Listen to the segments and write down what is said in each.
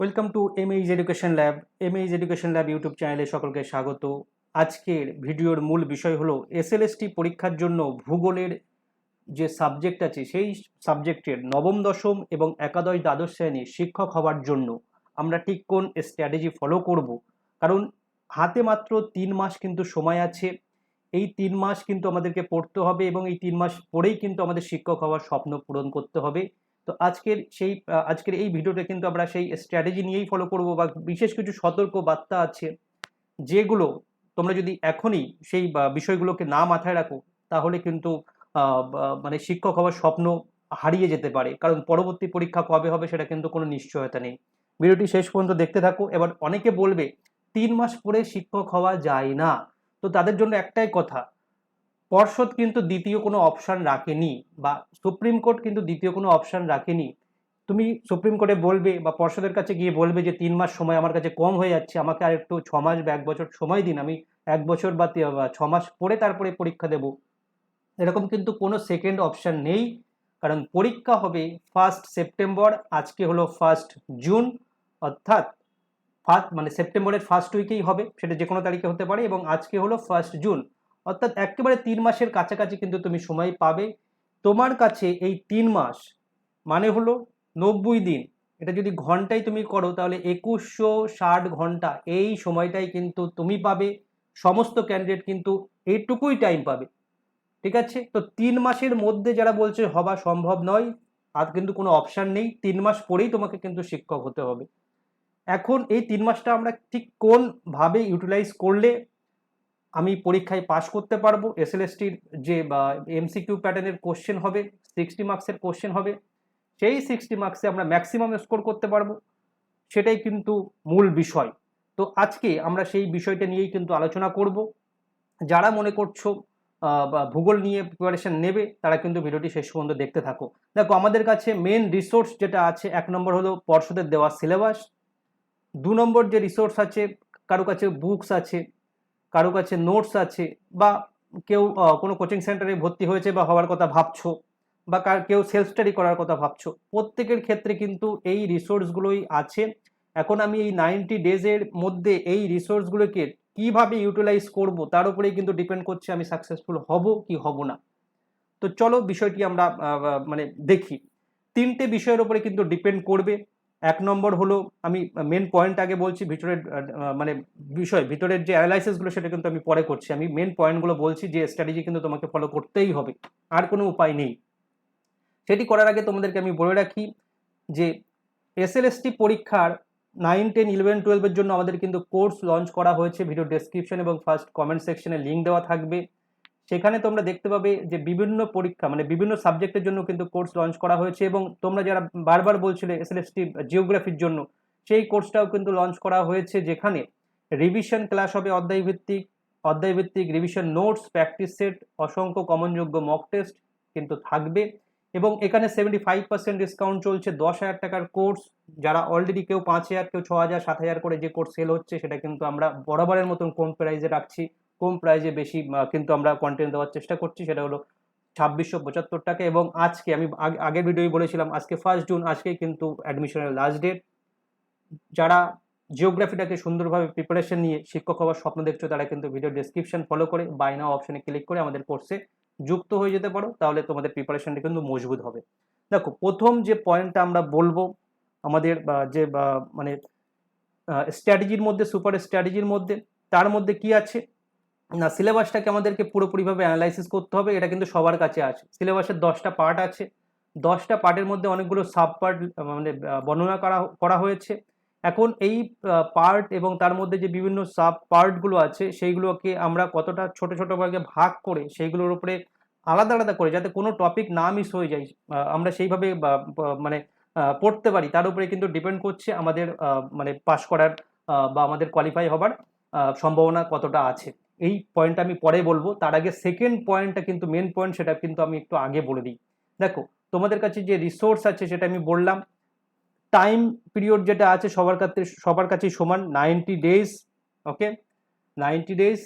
Welcome to M H education lab M H education lab YouTube চ্যানেলে সকলকে স্বাগত। আজকের ভিডিওর মূল বিষয় হলো এসএলএসটি পরীক্ষার জন্য ভূগোলের যে সাবজেক্ট আছে, সেই সাবজেক্টের নবম, দশম এবং একাদশ, দ্বাদশ শ্রেণির শিক্ষক হওয়ার জন্য আমরা ঠিক কোন স্ট্র্যাটেজি ফলো করব? কারণ হাতে মাত্র তিন মাস কিন্তু সময় আছে। এই তিন মাস কিন্তু আমাদেরকে পড়তে হবে এবং এই তিন মাস পরেই কিন্তু আমাদের শিক্ষক হওয়ার স্বপ্ন পূরণ করতে হবে। তো আজকের সেই আজকের এই ভিডিওটা কিন্তু আমরা সেই স্ট্র্যাটেজি নিয়েই ফলো করব বা বিশেষ কিছু সতর্ক বার্তা আছে, যেগুলো তোমরা যদি এখনই সেই বিষয়গুলোকে না মাথায় রাখো, তাহলে কিন্তু মানে শিক্ষক হওয়ার স্বপ্ন হারিয়ে যেতে পারে। কারণ পরবর্তী পরীক্ষা কবে হবে সেটা কিন্তু কোনো নিশ্চয়তা নেই। ভিডিওটি শেষ পর্যন্ত দেখতে থাকো। এবার অনেকে বলবে, তিন মাস পরে শিক্ষক হওয়া যায় না। তো তাদের জন্য একটাই কথা পর্ষদ কিন্তু দ্বিতীয় কোনো অপশান রাখেনি বা সুপ্রিম কোর্ট কিন্তু দ্বিতীয় কোনো অপশান রাখেনি। তুমি সুপ্রিম কোর্টে বলবে বা পর্ষদের কাছে গিয়ে বলবে যে তিন মাস সময় আমার কাছে কম হয়ে যাচ্ছে, আমাকে আর একটু ছ মাস বা এক বছর সময় দিন, আমি এক বছর বা ছ মাস পরে তারপরে পরীক্ষা দেব। এরকম কিন্তু কোনো সেকেন্ড অপশান নেই, কারণ পরীক্ষা হবে ফার্স্ট সেপ্টেম্বর আজকে হলো ফার্স্ট জুন অর্থাৎ ফার্স্ট মানে সেপ্টেম্বরের ফার্স্ট উইকেই হবে, সেটা যে কোনো তারিখে হতে পারে এবং আজকে হলো ফার্স্ট জুন অর্থাৎ একেবারে তিন মাসের কাছাকাছি কিন্তু তুমি সময় পাবে। তোমার কাছে এই তিন মাস মানে হলো নব্বই দিন। এটা যদি ঘন্টায় তুমি করো তাহলে একুশশো ষাট ঘণ্টা এই সময়টাই কিন্তু তুমি পাবে। সমস্ত ক্যান্ডিডেট কিন্তু এইটুকুই টাইম পাবে। ঠিক আছে? তো তিন মাসের মধ্যে যারা বলছে হওয়া সম্ভব নয়, আর কিন্তু কোনো অপশান নেই, তিন মাস পরেই তোমাকে কিন্তু শিক্ষক হতে হবে। এখন এই তিন মাসটা আমরা ঠিক কোনভাবে ইউটিলাইজ করলে আমি পরীক্ষায় পাশ করতে পারব এসএলএসটির যে এমসিকিউ প্যাটার্নের কোশ্চেন হবে সিক্সটি মার্কসের কোশ্চেন হবে, সেই সিক্সটি মার্কসে আমরা ম্যাক্সিমাম স্কোর করতে পারব, সেটাই কিন্তু মূল বিষয়। তো আজকে আমরা সেই বিষয়টা নিয়েই কিন্তু আলোচনা করব। যারা মনে করছ ভূগোল নিয়ে প্রিপারেশন নেবে, তারা কিন্তু ভিডিওটি শেষ পর্যন্ত দেখতে থাকো। দেখো, আমাদের কাছে মেন রিসোর্স যেটা আছে, এক নম্বর হলো পর্ষদের দেওয়া সিলেবাস দু নম্বর যে রিসোর্স আছে, কারও কাছে বুকস আছে কারও কাছে নোটস আছে বা কেউ কোনো কোচিং সেন্টারে ভর্তি হয়েছে বা হওয়ার কথা ভাবছ বা কার, কেউ সেলফ স্টাডি করার কথা ভাবছ, প্রত্যেকের ক্ষেত্রে কিন্তু এই রিসোর্সগুলোই আছে। এখন আমি এই নাইনটি ডেজের মধ্যে এই রিসোর্সগুলোকে কীভাবে ইউটিলাইজ করব তার উপরেই কিন্তু ডিপেন্ড করছে আমি সাকসেসফুল হব কি হব না। তো চলো বিষয়টি আমরা মানে দেখি। তিনটে বিষয়ের উপরে কিন্তু ডিপেন্ড করবে। এক নম্বর হলো, আমি মেন পয়েন্ট আগে বলছি, ভিতরের মানে বিষয়, ভিতরের যে অ্যানালাইসিসগুলো সেটা কিন্তু আমি পরে করছি। আমি মেন পয়েন্টগুলো বলছি যে স্ট্র্যাটেজি কিন্তু তোমাকে ফলো করতেই হবে, আর কোনো উপায় নেই। সেটি করার আগে তোমাদেরকে আমি বলে রাখি যে এসএলএসটি পরীক্ষার নাইন টেন ইলেভেন টুয়েলভের জন্য আমাদের কিন্তু কোর্স লঞ্চ করা হয়েছে। ভিডিও ডেসক্রিপশন এবং ফার্স্ট কমেন্ট সেকশনে লিঙ্ক দেওয়া থাকবে। সেখানে তোমরা দেখতে পাবে যে বিভিন্ন পরীক্ষা মানে বিভিন্ন সাবজেক্টের জন্য কিন্তু কোর্স লঞ্চ করা হয়েছে এবং তোমরা যারা বারবার বলছিলে এসএলএসটি জিওগ্রাফির জন্য, সেই কোর্সটাও কিন্তু লঞ্চ করা হয়েছে যেখানে রিভিশন ক্লাস হবে অধ্যায়ভিত্তিক অধ্যায়ভিত্তিক রিভিশন নোটস প্র্যাকটিস সেট অসংখ্য কমনযোগ্য মক টেস্ট কিন্তু থাকবে এবং এখানে সেভেন্টি ফাইভ পার্সেন্ট ডিসকাউন্ট চলছে, দশ হাজার টাকার কোর্স যারা অলরেডি কেউ পাঁচ হাজার, কেউ ছ হাজার, সাত হাজার করে যে কোর্স সেল হচ্ছে সেটা কিন্তু আমরা বরাবরের মতন কম প্রাইসে রাখছি। কম প্রাইসে বেশি কিন্তু আমরা কন্টেন্ট দেওয়ার চেষ্টা করছি, সেটা হলো ছাব্বিশশো পঁচাত্তর টাকা এবং আজকে আমি আগে- ভিডিওই বলেছিলাম, আজকে ফার্স্ট জুন আজকে কিন্তু অ্যাডমিশনের লাস্ট ডেট যারা জিওগ্রাফিটাকে সুন্দরভাবে প্রিপারেশন নিয়ে শিক্ষক হওয়ার স্বপ্ন দেখছ, তারা কিন্তু ভিডিও ডেসক্রিপশন ফলো করে বাই নাও অপশনে ক্লিক করে আমাদের কোর্সে যুক্ত হয়ে যেতে পারো, তাহলে তোমাদের প্রিপারেশনটা কিন্তু মজবুত হবে। দেখো, প্রথম যে পয়েন্টটা আমরা বলব, আমাদের যে মানে স্ট্র্যাটেজির মধ্যে সুপার স্ট্র্যাটেজির মধ্যে, তার মধ্যে কি আছে? না সিলেবাসটাকে আমাদেরকে পুরোপুরিভাবে অ্যানালাইসিস করতে হবে, এটা কিন্তু সবার কাছে আছে। সিলেবাসের দশটা পার্ট আছে। দশটা পার্টের মধ্যে অনেকগুলো সাব পার্ট মানে বর্ণনা করা করা হয়েছে। এখন এই পার্ট এবং তার মধ্যে যে বিভিন্ন সাব পার্টগুলো আছে, সেইগুলোকে আমরা কতটা ছোট ছোট ভাগে ভাগ করে, সেইগুলোর উপরে আলাদা আলাদা করে, যাতে কোনো টপিক না মিস হয়ে যায় আমরা সেইভাবে মানে পড়তে পারি, তার উপরে কিন্তু ডিপেন্ড করছে আমাদের মানে পাশ করার বা আমাদের কোয়ালিফাই হবার সম্ভাবনা কতটা আছে। এই পয়েন্টটা আমি পরে বলব। তার আগে সেকেন্ড পয়েন্টটা কিন্তু মেন পয়েন্ট সেটা কিন্তু আমি একটু আগে বলে দিই। দেখো, তোমাদের কাছে যে রিসোর্স আছে সেটা আমি বললাম। টাইম পিরিয়ড যেটা আছে সবার কাছে, সবার কাছেই সমান ninety days okay ninety days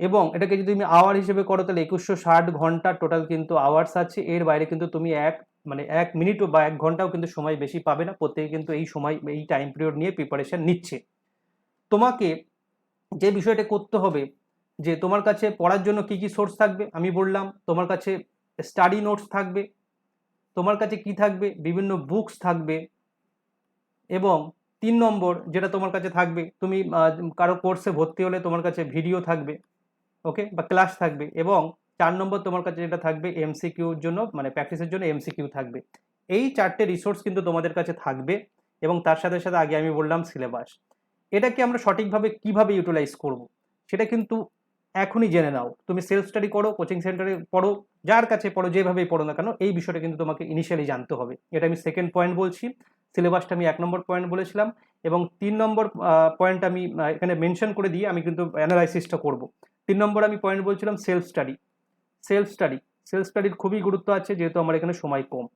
এবং এটাকে যদি তুমি আওয়ার হিসেবে করো, তাহলে একুশশো ষাট ঘণ্টা টোটাল কিন্তু আওয়ার্স আছে। এর বাইরে কিন্তু তুমি এক মানে এক মিনিটও বা এক ঘন্টাও কিন্তু সময় বেশি পাবে না। প্রত্যেকে কিন্তু এই সময়, এই টাইম পিরিয়ড নিয়ে প্রিপারেশন নিচ্ছে। তোমাকে যে বিষয়টা করতে হবে যে তোমার কাছে পড়ার জন্য কি কি সোর্স থাকবে? আমি বললাম, তোমার কাছে স্টাডি নোটস থাকবে, তোমার কাছে কি থাকবে? বিভিন্ন বুকস থাকবে এবং তিন নম্বর যেটা তোমার কাছে থাকবে, তুমি কারও কোর্সে ভর্তি হলে তোমার কাছে ভিডিও থাকবে ওকে বা ক্লাস থাকবে এবং চার নম্বর তোমার কাছে যেটা থাকবে এমসিকিউর জন্য মানে প্র্যাকটিসের জন্য এমসিকিউ থাকবে। এই চারটে রিসোর্স কিন্তু তোমাদের কাছে থাকবে এবং তার সাথে সাথে আগে আমি বললাম সিলেবাস এটাকে আমরা সঠিকভাবে কীভাবে ইউটিলাইজ করব? সেটা কিন্তু এখনই জেনে নাও। তুমি সেলফ স্টাডি করো কোচিং সেন্টারে পড়ো, যার কাছে পড়ো, যেভাবেই পড়ো না কেন, এই বিষয়টা কিন্তু তোমাকে ইনিশিয়ালি জানতে হবে। এটা আমি সেকেন্ড পয়েন্ট বলছি সিলেবাসটা আমি এক নম্বর পয়েন্ট বলেছিলাম, এবং তিন নম্বর পয়েন্ট আমি এখানে মেনশন করে দিয়ে আমি কিন্তু অ্যানালাইসিসটা করব। তিন নম্বর আমি পয়েন্ট বলছিলাম self study self study self স্টাডির খুবই গুরুত্ব আছে, যেহেতু আমার এখানে সময় কম।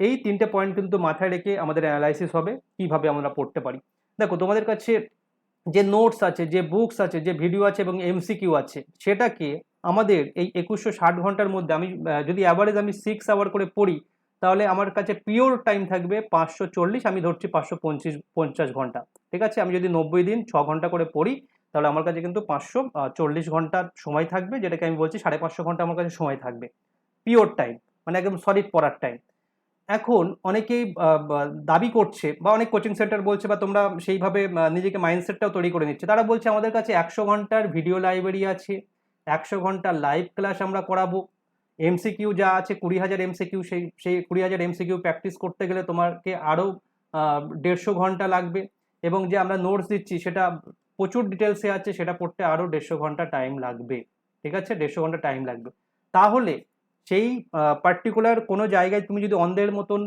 এই তিনটে পয়েন্ট কিন্তু মাথায় রেখে আমাদের অ্যানালাইসিস হবে, কীভাবে আমরা পড়তে পারি। দেখো, তোমাদের কাছে যে নোটস আছে, যে বুকস আছে, যে ভিডিও আছে এবং এমসিকিউ আছে, সেটাকে আমাদের এই একুশশো ষাট ঘণ্টার মধ্যে আমি যদি অ্যাভারেজ আমি সিক্স আওয়ার করে পড়ি, তাহলে আমার কাছে পিওর টাইম থাকবে পাঁচশো চল্লিশ, আমি ধরছি পাঁচশো পঞ্চাশ পঞ্চাশ ঘণ্টা। ঠিক আছে? আমি যদি নব্বই দিন ছ ঘণ্টা করে পড়ি, তাহলে আমার কাছে কিন্তু পাঁচশো চল্লিশ ঘণ্টার সময় থাকবে, যেটাকে আমি বলছি সাড়ে পাঁচশো ঘণ্টা আমার কাছে সময় থাকবে। পিওর টাইম মানে একদম সলিড পড়ার টাইম এখন অনেকেই দাবি করছে বা অনেক কোচিং সেন্টার বলছে বা তোমরা সেইভাবে নিজেকে মাইন্ডসেটটাও তৈরি করে নিচ্ছে। তারা বলছে আমাদের কাছে একশো ঘণ্টার ভিডিও লাইব্রেরি আছে, একশো ঘণ্টার লাইভ ক্লাস আমরা করাবো। এমসিকিউ যা আছে, কুড়ি হাজার এমসিকিউ সেই সেই কুড়ি হাজার এমসিকিউ প্র্যাকটিস করতে গেলে তোমাকে আরও দেড়শো ঘণ্টা লাগবে। এবং যে আমরা নোটস দিচ্ছি, সেটা প্রচুর ডিটেলসে আছে, সেটা পড়তে আরও দেড়শো ঘণ্টা টাইম লাগবে। ঠিক আছে? দেড়শো ঘণ্টা টাইম লাগবে। তাহলে সেই পার্টিকুলার কোনো জায়গায় তুমি যদি অন্ধের মতন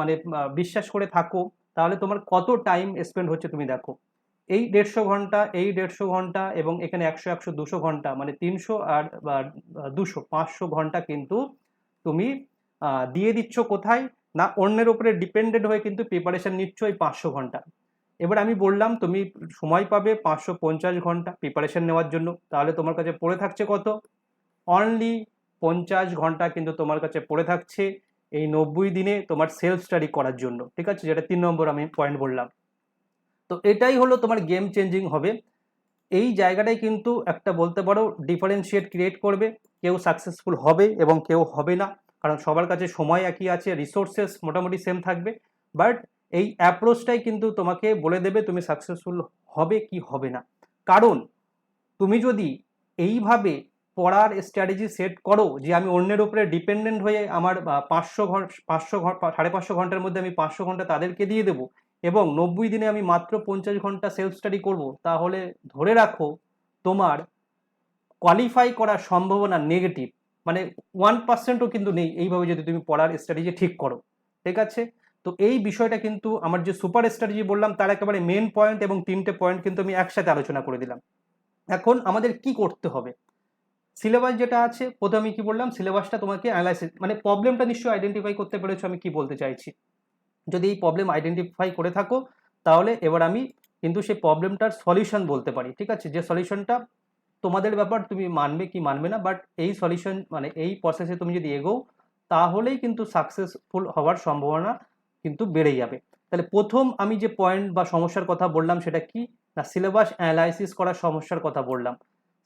মানে বিশ্বাস করে থাকো, তাহলে তোমার কত টাইম স্পেন্ড হচ্ছে তুমি দেখো। এই দেড়শো ঘণ্টা, এই দেড়শো ঘণ্টা এবং এখানে একশো একশো, দুশো ঘণ্টা মানে তিনশো আর দুশো, পাঁচশো ঘণ্টা কিন্তু তুমি দিয়ে দিচ্ছ কোথায়? না, অন্যের উপরে ডিপেন্ডেন্ট হয়ে কিন্তু প্রিপারেশান নিচ্ছ এই পাঁচশো ঘণ্টা। এবার আমি বললাম, তুমি সময় পাবে পাঁচশো পঞ্চাশ ঘণ্টা প্রিপারেশন নেওয়ার জন্য, তাহলে তোমার কাছে পড়ে থাকছে কত? অনলি পঞ্চাশ ঘণ্টা কিন্তু তোমার কাছে পড়ে থাকছে এই নব্বই দিনে তোমার সেলফ স্টাডি করার জন্য, ঠিক আছে? যেটা তিন নম্বর আমি পয়েন্ট বললাম। তো এটাই হলো তোমার গেম চেঞ্জিং হবে। এই জায়গাটাই কিন্তু একটা বলতে পারো ডিফারেন্সিয়েট ক্রিয়েট করবে। কেউ সাকসেসফুল হবে এবং কেউ হবে না। কারণ সবার কাছে সময় একই আছে রিসোর্সেস মোটামুটি সেম থাকবে। বাট এই অ্যাপ্রোচটাই কিন্তু তোমাকে বলে দেবে তুমি সাকসেসফুল হবে কি হবে না। কারণ তুমি যদি এইভাবে পড়ার স্ট্র্যাটেজি সেট করো যে আমি অন্যের উপরে ডিপেন্ডেন্ট হয়ে আমার পাঁচশো ঘর পাঁচশো ঘর সাড়ে পাঁচশো ঘণ্টার মধ্যে আমি পাঁচশো ঘণ্টা তাদেরকে দিয়ে দেবো এবং নব্বই দিনে আমি মাত্র পঞ্চাশ ঘণ্টা সেলফ স্টাডি করব, তাহলে ধরে রাখো তোমার কোয়ালিফাই করার সম্ভাবনা নেগেটিভ মানে ওয়ান পার্সেন্টও কিন্তু নেই এইভাবে যদি তুমি পড়ার স্ট্র্যাটেজি ঠিক করো, ঠিক আছে? তো এই বিষয়টা কিন্তু আমার যে সুপার স্ট্র্যাটেজি বললাম তার একেবারে মেন পয়েন্ট এবং তিনটে পয়েন্ট কিন্তু আমি একসাথে আলোচনা করে দিলাম। এখন আমাদের কি করতে হবে? সিলেবাস যেটা আছে, প্রথমে কি বললাম, সিলেবাসটা তোমাকে অ্যানালাইসিস মানে প্রবলেমটা নিশ্চয়ই আইডেন্টিফাই করতে পেরেছ আমি কি বলতে চাইছি। যদি এই প্রবলেম আইডেন্টিফাই করে থাকো, তাহলে এবার আমি কিন্তু সেই প্রবলেমটার সলিউশন বলতে পারি, ঠিক আছে? যে সলিউশনটা তোমাদের ব্যাপার, তুমি মানবে কি মানবে না বাট এই সলিউশন মানে এই প্রসেসে তুমি যদি এগোও, তাহলেই কিন্তু সাকসেসফুল হওয়ার সম্ভাবনা কিন্তু বেড়ে যাবে। তাহলে প্রথম আমি যে পয়েন্ট বা সমস্যার কথা বললাম, সেটা কি? না সিলেবাস অ্যানালাইসিস করার সমস্যার কথা বললাম।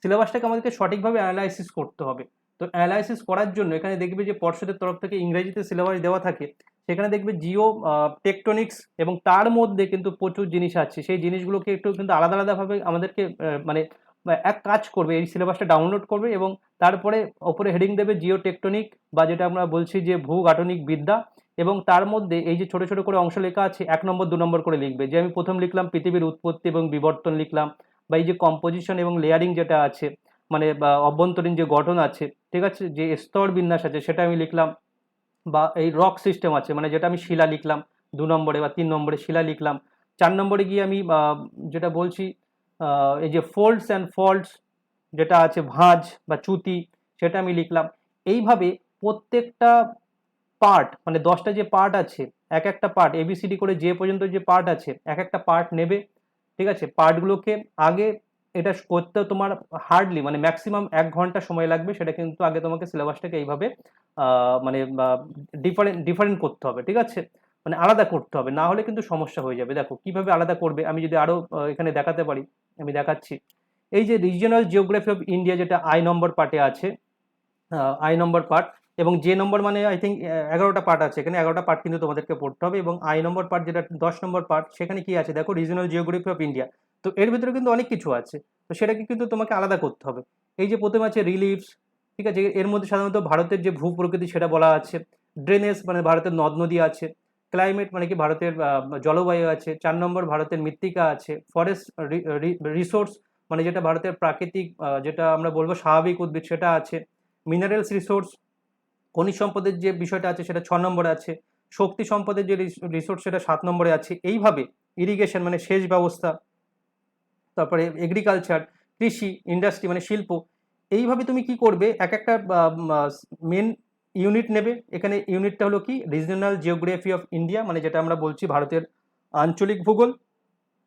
সিলেবাসটাকে আমাদেরকে সঠিকভাবে অ্যানালাইসিস করতে হবে। তো অ্যানালাইসিস করার জন্য এখানে দেখবে যে পর্ষদের তরফ থেকে ইংরেজিতে সিলেবাস দেওয়া থাকে, সেখানে দেখবে জিও টেকটনিক্স এবং তার মধ্যে কিন্তু প্রচুর জিনিস আছে। সেই জিনিসগুলোকে একটু কিন্তু আলাদা আলাদাভাবে আমাদেরকে মানে এক কাজ করবে, এই সিলেবাসটা ডাউনলোড করবে এবং তারপরে ওপরে হেডিং দেবে জিও টেকটনিক বা যেটা আমরা বলছি যে ভূগাঠনিক বিদ্যা এবং তার মধ্যে এই যে ছোট ছোট করে অংশ লেখা আছে, এক নম্বর, দু নম্বর করে লিখবে। যে আমি প্রথম লিখলাম পৃথিবীর উৎপত্তি এবং বিবর্তন লিখলাম বা এই যে কম্পোজিশন এবং লেয়ারিং যেটা আছে মানে অভ্যন্তরীণ যে গঠন আছে, ঠিক আছে? যে স্তর বিন্যাস আছে, সেটা আমি লিখলাম বা এই রক সিস্টেম আছে মানে যেটা আমি শিলা লিখলাম, দু নম্বরে বা তিন নম্বরে শিলা লিখলাম। চার নম্বরে গিয়ে আমি যেটা বলছি এই যে ফোল্ডস অ্যান্ড ফল্টস যেটা আছে, ভাঁজ বা চুতি, সেটা আমি লিখলাম। এইভাবে প্রত্যেকটা পার্ট মানে দশটা যে পার্ট আছে, এক একটা পার্ট এবিসিডি করে যে পর্যন্ত যে পার্ট আছে, এক একটা পার্ট নেবে ঠিক আছে? পার্টগুলোকে আগে এটা করতে তোমার হার্ডলি মানে ম্যাক্সিমাম এক ঘণ্টা সময় লাগবে। সেটা কিন্তু আগে তোমাকে সিলেবাসটাকে এইভাবে মানে ডিফারেন্ট ডিফারেন্ট করতে হবে, ঠিক আছে? মানে আলাদা করতে হবে, না হলে কিন্তু সমস্যা হয়ে যাবে। দেখো, কীভাবে আলাদা করবে? আমি যদি আরও এখানে দেখাতে পারি, আমি দেখাচ্ছি। এই যে রিজিওনাল জিওগ্রাফি অফ ইন্ডিয়া যেটা আই নম্বর পার্টে আছে আই নম্বর পার্ট এবং যে নম্বর মানে আই থিঙ্ক এগারোটা পার্ট আছে। এখানে এগারোটা পার্ট কিন্তু তোমাদেরকে পড়তে হবে এবং আই নম্বর পার্ট যেটা দশ নম্বর পার্ট সেখানে কি আছে? দেখো রিজিওনাল জিওগ্রাফি অফ ইন্ডিয়া তো এর ভিতরে কিন্তু অনেক কিছু আছে। তো সেটাকে কিন্তু তোমাকে আলাদা করতে হবে। এই যে প্রথমে আছে রিলিফস ঠিক আছে? এর মধ্যে সাধারণত ভারতের যে ভূ প্রকৃতি সেটা বলা আছে। ড্রেনেজ মানে ভারতের নদ নদী আছে। ক্লাইমেট মানে কি? ভারতের জলবায়ু আছে। চার নম্বর ভারতের মৃত্তিকা আছে। ফরেস্ট রিসোর্স মানে যেটা ভারতের প্রাকৃতিক যেটা আমরা বলব স্বাভাবিক উদ্ভিদ সেটা আছে। মিনারেলস রিসোর্স খনিজ সম্পদের যে বিষয়টা আছে সেটা ছ নম্বরে আছে, শক্তি সম্পদের যে রিসোর্স সেটা সাত নম্বরে আছে। এইভাবে ইরিগেশন মানে সেচ ব্যবস্থা, তারপরে এগ্রিকালচার কৃষি ইন্ডাস্ট্রি মানে শিল্প, এইভাবে তুমি কি করবে? এক একটা মেন ইউনিট নেবে। এখানে ইউনিটটা হলো কি? রিজনাল জিওগ্রাফি অফ ইন্ডিয়া মানে যেটা আমরা বলছি ভারতের আঞ্চলিক ভূগোল।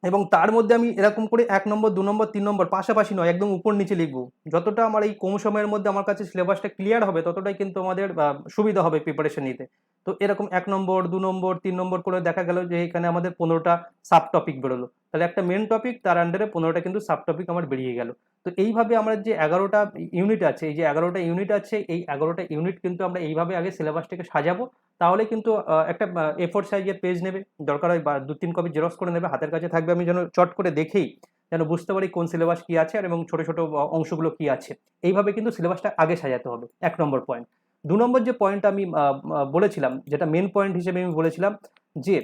এবং তার মধ্যে আমি এরকম করে এক নম্বর, দু নম্বর, তিন নম্বর পাশাপাশি নয়, একদম উপর নিচে লিখব। যতটা আমার এই কম সময়ের মধ্যে আমার কাছে সিলেবাসটা ক্লিয়ার হবে, ততটাই কিন্তু আমাদের সুবিধা হবে প্রিপারেশন নিতে। তো এরকম এক নম্বর, দু নম্বর, তিন নম্বর করে দেখা গেল যে এখানে আমাদের পনেরোটা সাব টপিক বেরোলো। তাহলে একটা মেন টপিক তার আন্ডারে পনেরোটা কিন্তু সাব টপিক আমার বেরিয়ে গেল। তো এইভাবে আমরা যে এগারোটা ইউনিট আছে, এই যে এগারোটা ইউনিট আছে, এই এগারোটা ইউনিট কিন্তু আমরা এইভাবে আগে সিলেবাসটাকে সাজাবো। তাহলে কিন্তু একটা এফোর সাইজের পেজ নেবে। দরকার হয় দু তিন কপি জেরক্স করে নেবে। হাতের কাছে থাকবে আমি যেন চট করে দেখেই যেন বুঝতে পারি কোন সিলেবাস কি আছে আর এবং ছোটো ছোটো অংশগুলো কি আছে। এইভাবে কিন্তু সিলেবাসটা আগে সাজাতে হবে। এক নম্বর পয়েন্ট দু নম্বর যে পয়েন্ট আমি বলেছিলাম, যেটা মেন পয়েন্ট হিসেবে আমি বলেছিলাম, যে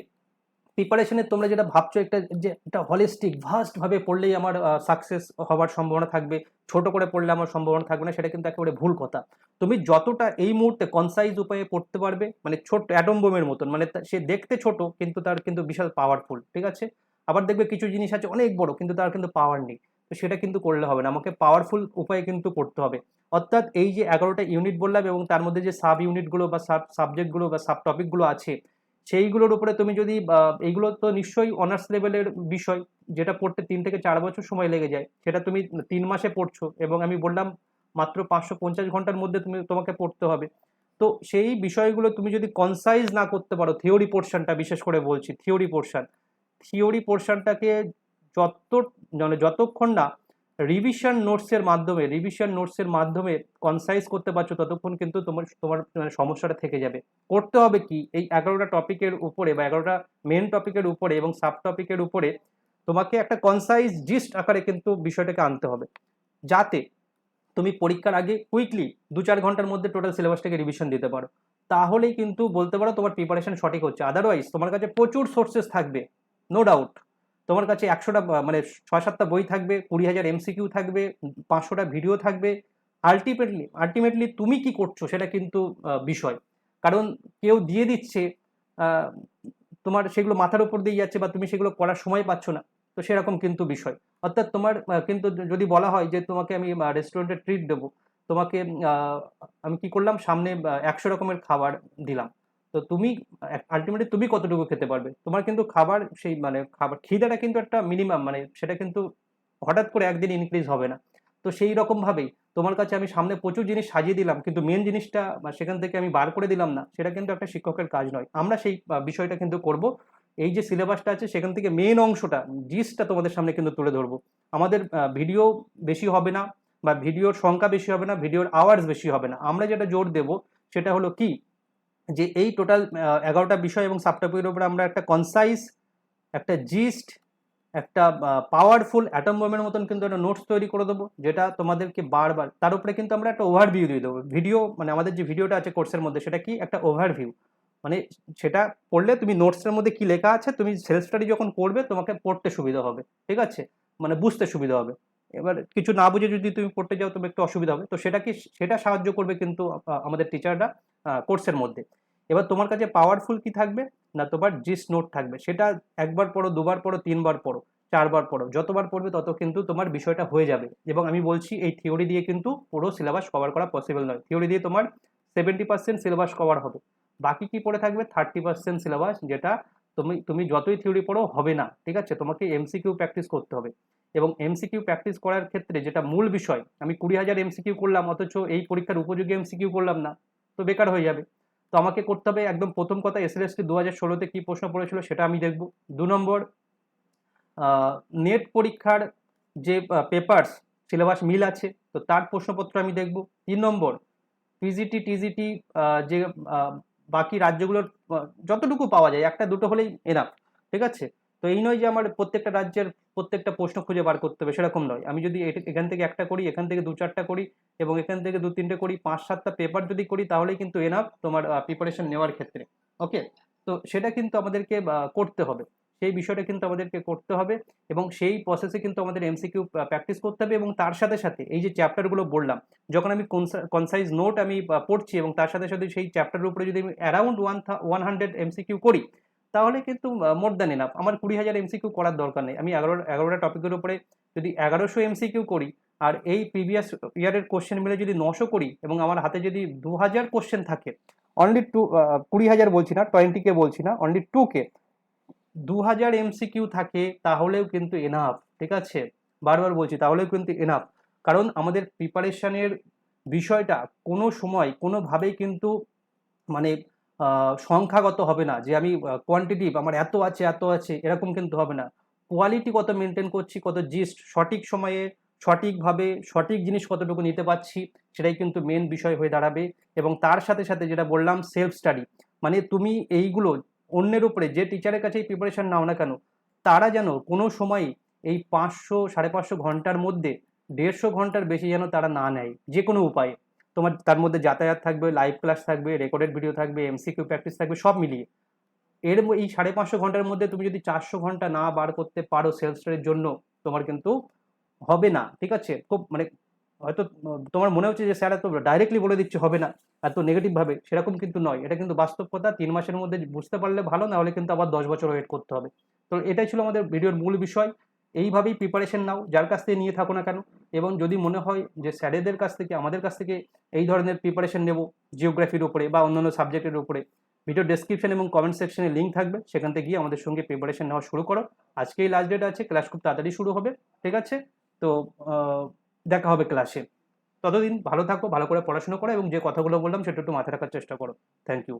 প্রিপারেশনে তোমরা যেটা ভাবছ, একটা, যে একটা হলিস্টিক ভাস্ট ভাবে পড়লেই আমার সাকসেস হওয়ার সম্ভাবনা থাকবে, ছোট করে পড়লে আমার সম্ভাবনা থাকবে না, সেটা কিন্তু একেবারে ভুল কথা। তুমি যতটা এই মুহূর্তে কনসাইজ উপায়ে পড়তে পারবে মানে ছোট অ্যাটম বোমের মতন মানে সে দেখতে ছোট, কিন্তু তার কিন্তু বিশাল পাওয়ারফুল ঠিক আছে? আবার দেখবে কিছু জিনিস আছে অনেক বড়, কিন্তু তার কিন্তু পাওয়ার নেই। তো সেটা কিন্তু করলে হবে না। আমাকে পাওয়ারফুল উপায়ে কিন্তু করতে হবে। অর্থাৎ এই যে এগারোটা ইউনিট বললাম এবং তার মধ্যে যে সাব ইউনিটগুলো বা সাব সাবজেক্টগুলো বা সাব টপিকগুলো আছে, সেইগুলোর উপরে তুমি যদি এইগুলো তো নিশ্চয়ই অনার্স লেভেলের বিষয়, যেটা পড়তে তিন থেকে চার বছর সময় লেগে যায়, সেটা তুমি তিন মাসে পড়ছো এবং আমি বললাম মাত্র পাঁচশো পঞ্চাশ ঘণ্টার মধ্যে তুমি, তোমাকে পড়তে হবে। তো সেই বিষয়গুলো তুমি যদি কনসাইজ না করতে পারো থিওরি পোর্শনটা বিশেষ করে বলছি থিওরি পোর্শন থিওরি পোর্শনটাকে যত মানে যতক্ষণ না রিভিশন নোটসের মাধ্যমে রিভিশন নোটসের মাধ্যমে কনসাইজ করতে পারছ, ততক্ষণ কিন্তু তোমার তোমার মানে সমস্যাটা থেকে যাবে। করতে হবে কি? এই এগারোটা টপিকের উপরে বা এগারোটা মেন টপিকের উপরে এবং সাব টপিকের উপরে তোমাকে একটা কনসাইজ জিস্ট আকারে কিন্তু বিষয়টাকে আনতে হবে। যাতে তুমি পরীক্ষার আগে কুইকলি দু চার ঘণ্টার মধ্যে টোটাল সিলেবাসটাকে রিভিশন দিতে পারো। তাহলেই কিন্তু বলতে পারো তোমার প্রিপারেশন সঠিক হচ্ছে। আদারওয়াইজ তোমার কাছে প্রচুর সোর্সেস থাকবে। নো ডাউট তোমার কাছে একশোটা মানে ছয় সাতটা বই থাকবে, কুড়ি হাজার এমসিকিউ থাকবে, পাঁচশোটা ভিডিও থাকবে। আলটিমেটলি আলটিমেটলি তুমি কি করছ সেটা কিন্তু বিষয়। কারণ কেউ দিয়ে দিচ্ছে তোমার সেগুলো মাথার উপর দিয়ে যাচ্ছে বা তুমি সেগুলো করার সময় পাচ্ছ না। তো সেরকম কিন্তু বিষয়। অর্থাৎ তোমার কিন্তু যদি বলা হয় যে তোমাকে আমি রেস্টুরেন্টে ট্রিট দেবো, তোমাকে আমি কি করলাম? সামনে একশো রকমের খাবার দিলাম। তো তুমি আলটিমেটলি তুমি কতটুকু খেতে পারবে? তোমার কিন্তু খাবার সেই মানে খাবার, খিদাটা কিন্তু একটা মিনিমাম মানে সেটা কিন্তু হঠাৎ করে একদিন ইনক্রিজ হবে না। তো সেই রকম ভাবেই তোমার কাছে আমি সামনে প্রচুর জিনিস সাজিয়ে দিলাম, কিন্তু মেন জিনিসটা বা সেখান থেকে আমি বার করে দিলাম না, সেটা কিন্তু একটা শিক্ষকের কাজ নয়। আমরা সেই বিষয়টা কিন্তু করব। এই যে সিলেবাসটা আছে, সেখান থেকে মেন অংশটা জিসটা তোমাদের সামনে কিন্তু তুলে ধরবো। আমাদের ভিডিও বেশি হবে না বা ভিডিওর সংখ্যা বেশি হবে না ভিডিওর আওয়ার্স বেশি হবে না। আমরা যেটা জোর দেব, সেটা হলো কি? যে এই টোটাল এগারোটা বিষয় এবং সাবটপিকের উপরে আমরা একটা কনসাইজ একটা জিস্ট একটা পাওয়ারফুল অ্যাটম বোমের মতন কিন্তু একটা নোটস তৈরি করে দেবো, যেটা তোমাদেরকে বারবার, তার উপরে কিন্তু আমরা একটা ওভারভিউ দিয়ে দেবো। ভিডিও মানে আমাদের যে ভিডিওটা আছে কোর্সের মধ্যে, সেটা কি? একটা ওভারভিউ মানে সেটা পড়লে তুমি নোটসের মধ্যে কি লেখা আছে, তুমি সেলফ স্টাডি যখন করবে, তোমাকে পড়তে সুবিধা হবে, ঠিক আছে? মানে বুঝতে সুবিধা হবে। এবার কিছু না বুঝে যদি তুমি পড়তে যাও তুমি একটু অসুবিধা হবে। তো সেটা কি, সেটা সাহায্য করবে কিন্তু আমাদের টিচাররা কোর্সের মধ্যে। এবার তোমার কাছে পাওয়ারফুল কি থাকবে? না তোমার জিস নোট থাকবে। সেটা একবার পড়ো, দুবার পড়ো, তিনবার পড়ো, চারবার পড়ো। যতবার পড়বে তত কিন্তু তোমার বিষয়টা হয়ে যাবে। এবং আমি বলছি, এই থিওরি দিয়ে কিন্তু পুরো সিলেবাস কভার করা পসিবল নয়। থিওরি দিয়ে তোমার সেভেন্টি পার্সেন্ট সিলেবাস কভার হবে। বাকি কি পড়ে থাকবে? থার্টি পার্সেন্ট সিলেবাস যেটা তুমি তুমি যতই থিওরি পড়ো, হবে না। ঠিক আছে? তোমাকে এমসিকিউ প্র্যাকটিস করতে হবে। এবং এমসিকিউ প্র্যাকটিস করার ক্ষেত্রে যেটা মূল বিষয়, আমি কুড়ি হাজার এমসিকিউ করলাম, অথচ এই পরীক্ষার উপযোগী এমসিকিউ করলাম না। তো বেকার হয়ে যাবে। তো আমাকে করতে হবে একদম প্রথম কথা এসএলএসটি দু হাজার ষোলোতে কী প্রশ্ন পড়েছিল সেটা আমি দেখব। দু নম্বর নেট পরীক্ষার যে পেপার্স সিলেবাস মিল আছে, তো তার প্রশ্নপত্র আমি দেখব। তিন নম্বর পিজিটি টিজিটি যে বাকি রাজ্যগুলোর যতটুকু পাওয়া যায়, একটা দুটো হলেই এনাফ ঠিক আছে? তো এই নয় যে আমার প্রত্যেকটা রাজ্যের প্রত্যেকটা প্রশ্ন খুঁজে বার করতে হবে, সেরকম নয়। আমি যদি এখান থেকে একটা করি, এখান থেকে দু চারটা করি এবং এখান থেকে দু তিনটে করি, পাঁচ সাতটা পেপার যদি করি, তাহলেই কিন্তু এনাফ তোমার প্রিপারেশন নেওয়ার ক্ষেত্রে। ওকে তো সেটা কিন্তু আমাদেরকে করতে হবে। সেই বিষয়টা কিন্তু আমাদেরকে করতে হবে এবং সেই প্রসেসে কিন্তু আমাদের এমসিকিউ প্র্যাকটিস করতে হবে এবং তার সাথে সাথে এই যে চ্যাপ্টারগুলো বললাম, যখন আমি কনসাইজ নোট আমি পড়ছি এবং তার সাথে সাথে সেই চ্যাপ্টারের উপরে যদি আমি around one one hundred MCQ করি তাহলে কিন্তু মোর দ্যান এনাফ আমার কুড়ি হাজার এমসিকিউ করার দরকার নেই। আমি এগারো, এগারোটা টপিকের উপরে যদি এগারোশো এমসিকিউ করি, আর এই প্রিভিয়াস ইয়ারের কোশ্চেন মিলে যদি নশো করি, এবং আমার হাতে যদি দু হাজার কোশ্চেন থাকে অনলি টু কুড়ি হাজার বলছি না টোয়েন্টি কে বলছি না অনলি টু কে দু হাজার এমসিকিউ থাকে, তাহলেও কিন্তু এনাফ ঠিক আছে? বারবার বলছি, তাহলেও কিন্তু এনাফ কারণ আমাদের প্রিপারেশনের বিষয়টা কোনো সময়, কোনোভাবেই কিন্তু মানে সংখ্যাগত হবে না। যে আমি কোয়ান্টিটিভ আমার এত আছে এত আছে, এরকম কিন্তু হবে না। কোয়ালিটি কত মেনটেন করছি, কত জিস্ট সঠিক সময়ে, সঠিকভাবে, সঠিক জিনিস কতটুকু নিতে পারছি, সেটাই কিন্তু মেন বিষয় হয়ে দাঁড়াবে। এবং তার সাথে সাথে যেটা বললাম সেলফ স্টাডি মানে তুমি এইগুলো, অন্যের উপরে, যে টিচারের কাছেই প্রিপারেশান নাও না কেন, তারা যেন কোনো সময় এই পাঁচশো, সাড়ে পাঁচশো ঘণ্টার মধ্যে, দেড়শো ঘণ্টার বেশি যেন তারা না নেয় যে কোনো উপায়ে। তোমার, তার মধ্যে যাতায়াত থাকবে লাইভ ক্লাস থাকবে রেকর্ডেড ভিডিও থাকবে এমসিকিউ প্র্যাকটিস থাকবে, সব মিলিয়ে। এর এই সাড়ে পাঁচশো ঘণ্টার মধ্যে তুমি যদি চারশো ঘণ্টা না বার করতে পারো সেলফ স্টাডির জন্য, তোমার কিন্তু হবে না, ঠিক আছে? খুব মানে হয়তো তোমার মনে হচ্ছে যে, স্যার, এত ডাইরেক্টলি বলে দিচ্ছে, হবে না। এত নেগেটিভভাবে সেরকম কিন্তু নয়। এটা কিন্তু বাস্তব কথা তিন মাসের মধ্যে বুঝতে পারলে ভালো, না হলে কিন্তু আবার দশ বছর ওয়েট করতে হবে। তো এটাই ছিল আমাদের ভিডিওর মূল বিষয়। এইভাবেই প্রিপারেশন নাও, যার কাছ থেকে নিয়ে থাকো না কেন? এবং যদি মনে হয় যে স্যারেদের কাছ থেকে, আমাদের কাছ থেকে এই ধরনের প্রিপারেশন নেব জিওগ্রাফির উপরে বা অন্যান্য সাবজেক্টের উপরে ভিডিও ডেসক্রিপশন এবং কমেন্ট সেকশনে লিঙ্ক থাকবে, সেখান থেকে গিয়ে আমাদের সঙ্গে প্রিপারেশন নেওয়া শুরু করো। আজকেই লাস্ট ডেট আছে ক্লাস খুব তাড়াতাড়ি শুরু হবে, ঠিক আছে? তো দেখা হবে ক্লাসে ততদিন ভালো থাকো, ভালো করে পড়াশোনা করো এবং যে কথাগুলো বললাম সেটা একটু মাথায় রাখার চেষ্টা করো। Thank you